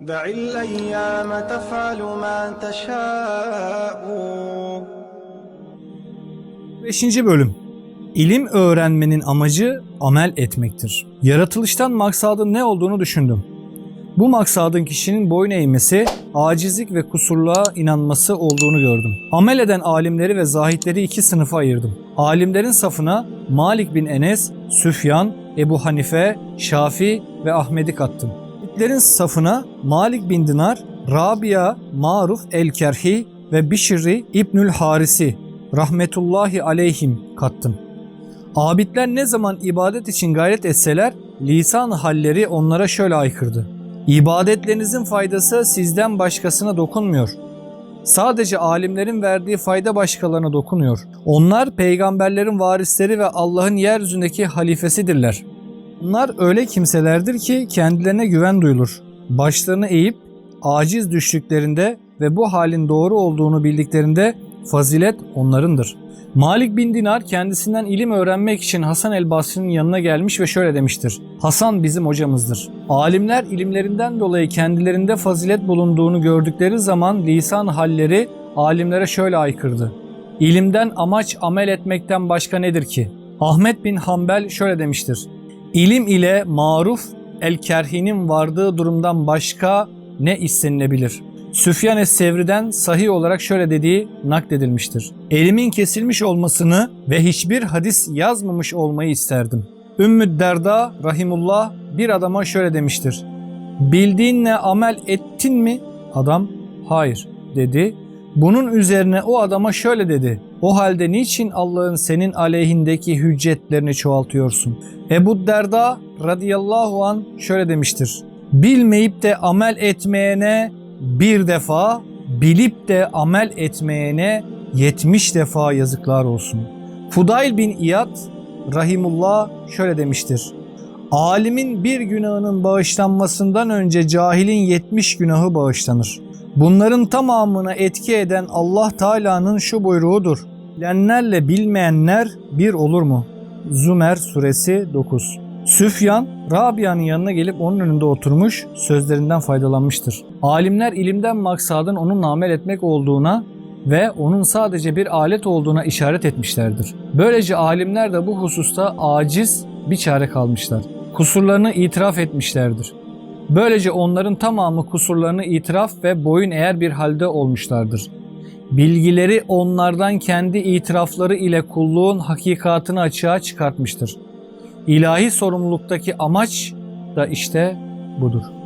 دع الأيام تفعل ما تشاء 5. Bölüm İlim öğrenmenin amacı amel etmektir. Yaratılıştan maksadın ne olduğunu düşündüm. Bu maksadın kişinin boyun eğmesi, acizlik ve kusurluğa inanması olduğunu gördüm. Amel eden alimleri ve zahitleri iki sınıfa ayırdım. Alimlerin safına Malik bin Enes, Süfyan, Ebu Hanife, Şafi ve Ahmet'i kattım. Zahitlerin safına Malik bin Dinar, Rabia, Maruf el-Kerhi ve Bişri İbnül Harisi rahmetullahi aleyhim kattım. Abidler ne zaman ibadet için gayret etseler lisan halleri onlara şöyle aykırdı. İbadetlerinizin faydası sizden başkasına dokunmuyor. Sadece alimlerin verdiği fayda başkalarına dokunuyor. Onlar peygamberlerin varisleri ve Allah'ın yeryüzündeki halifesidirler. Bunlar öyle kimselerdir ki kendilerine güven duyulur. Başlarını eğip aciz düştüklerinde ve bu halin doğru olduğunu bildiklerinde fazilet onlarındır. Malik bin Dinar kendisinden ilim öğrenmek için Hasan el Basri'nin yanına gelmiş ve şöyle demiştir. Hasan bizim hocamızdır. Alimler ilimlerinden dolayı kendilerinde fazilet bulunduğunu gördükleri zaman lisan halleri alimlere şöyle aykırdı. İlimden amaç amel etmekten başka nedir ki? Ahmet bin Hanbel şöyle demiştir. İlim ile maruf el-kerhinin vardığı durumdan başka ne istenilebilir? Süfyan es-Sevri'den sahih olarak şöyle dediği nakledilmiştir. Elimin kesilmiş olmasını ve hiçbir hadis yazmamış olmayı isterdim. Ümmü Derda rahimullah bir adama şöyle demiştir. Bildiğinle amel ettin mi? Adam hayır dedi. Bunun üzerine o adama şöyle dedi. O halde niçin Allah'ın senin aleyhindeki hüccetlerini çoğaltıyorsun? Ebu Derda radıyallahu an şöyle demiştir. Bilmeyip de amel etmeyene bir defa, bilip de amel etmeyene yetmiş defa yazıklar olsun. Fudayl bin İyad rahimullah şöyle demiştir. Alimin bir günahının bağışlanmasından önce cahilin yetmiş günahı bağışlanır. Bunların tamamına etki eden Allah Teala'nın şu buyruğudur. Bilenlerle bilmeyenler bir olur mu? Zümer suresi 9 Süfyan, Rabia'nın yanına gelip onun önünde oturmuş, sözlerinden faydalanmıştır. Alimler ilimden maksadın onunla amel etmek olduğuna ve onun sadece bir alet olduğuna işaret etmişlerdir. Böylece alimler de bu hususta aciz bir çare kalmışlar. Kusurlarını itiraf etmişlerdir. Böylece onların tamamı kusurlarını itiraf ve boyun eğer bir halde olmuşlardır. Bilgileri onlardan kendi itirafları ile kulluğun hakikatını açığa çıkartmıştır. İlahi sorumluluktaki amaç da işte budur.